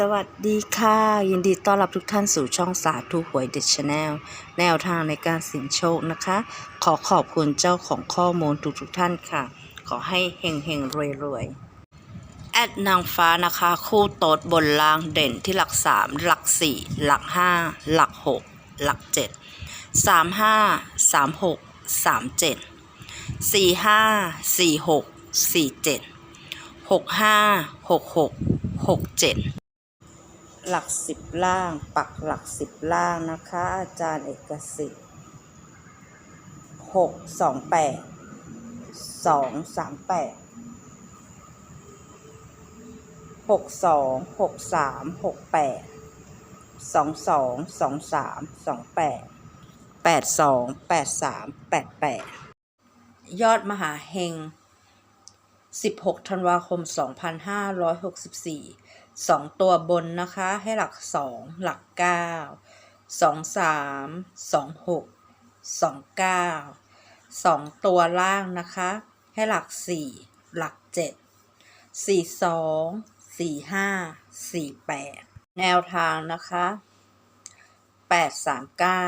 สวัสดีค่ะ ยินดีต้อนรับทุกท่านสู่ช่องสาธุหวยเด็ดชาแนลแนวทางในการเสี่ยงโชคนะคะ ขอขอบคุณเจ้าของข้อมูลทุกทุกท่านค่ะ ขอให้เฮงเฮงรวยรวยแอดนางฟ้านะคะ คู่โต๊ดบนล่างเด่นที่หลักสามหลักสี่หลักห้าหลักหกหลักเจ็ดสามห้าสามหกสามเจ็ดสี่ หลักสิบล่าง ปักหลักสิบล่างนะคะ อาจารย์เอกสิทธิ์หกสองแปดสองสามแปดหกสองหกสามหกแปดสองสองสองสามสองแปดแปดสองแปดสามแปดแปดยอดมหาเฮง16ธันวาคม2564ส สองตัวบนนะคะให้หลักสองหลักเก้าสองสามสองหกสองเก้าสองตัวล่างนะคะ ให้หลักสี่หลักเจ็ดสี่สองสี่ห้าสี่แปดแนวทางนะคะแปดสามเก้า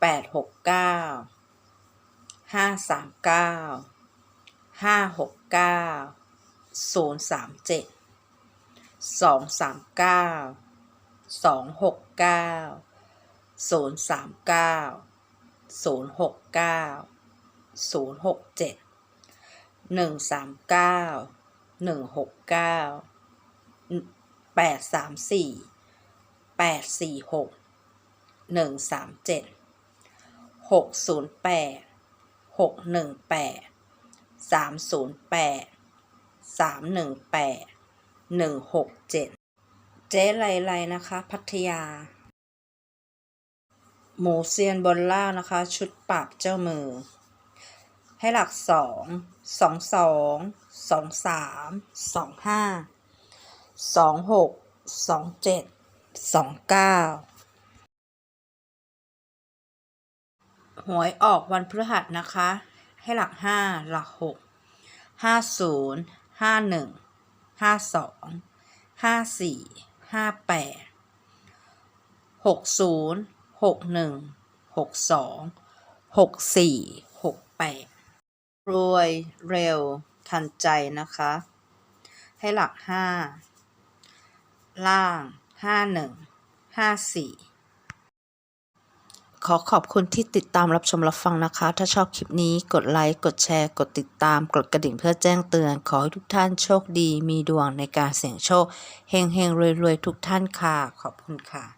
แปดหกเก้าห้าสามเก้าห้าหกเก้าศูนย์สามเจ็ด สองสามเก้าสองหกเก้าศูนย์สามเก้าศูนย์หกเก้าศูนย์หกเจ็ดหนึ่งสามเก้าหนึ่งหกเก้าแปดสามสี่แปดสี่หกหนึ่งสามเจ็ดหกศูนย์แปดหกหนึ่งแปดสามศูนย์แปดสามหนึ่งแปด หนึ่งหกเจ็ดเจ๊ไลไลนะคะ พัทยา หมูเซียนบนล่างนะคะ ชุดปราบเจ้ามือ ให้หลักสองสองสองสองสามสองห้าสองหกสองเจ็ดสองเก้าหวยออกวันพฤหัสนะคะ ให้หลักห้าหลักหกห้าศูนย์ห้าหนึ่ง ห้าสองห้าสี่ห้าแปดหกศูนย์หกหนึ่งหกสองหกสี่หกแปดรวยเร็วทันใจนะคะ ให้หลักห้าล่างห้าหนึ่งห้าสี่ ขอขอบคุณที่ติดตามรับชมรับฟังนะคะ ถ้าชอบคลิปนี้กดไลค์ กดแชร์ กดติดตาม กดกระดิ่งเพื่อแจ้งเตือน ขอให้ทุกท่านโชคดี มีดวงในการเสี่ยงโชค เฮงเฮงรวยรวยทุกท่านค่ะ ขอบคุณค่ะ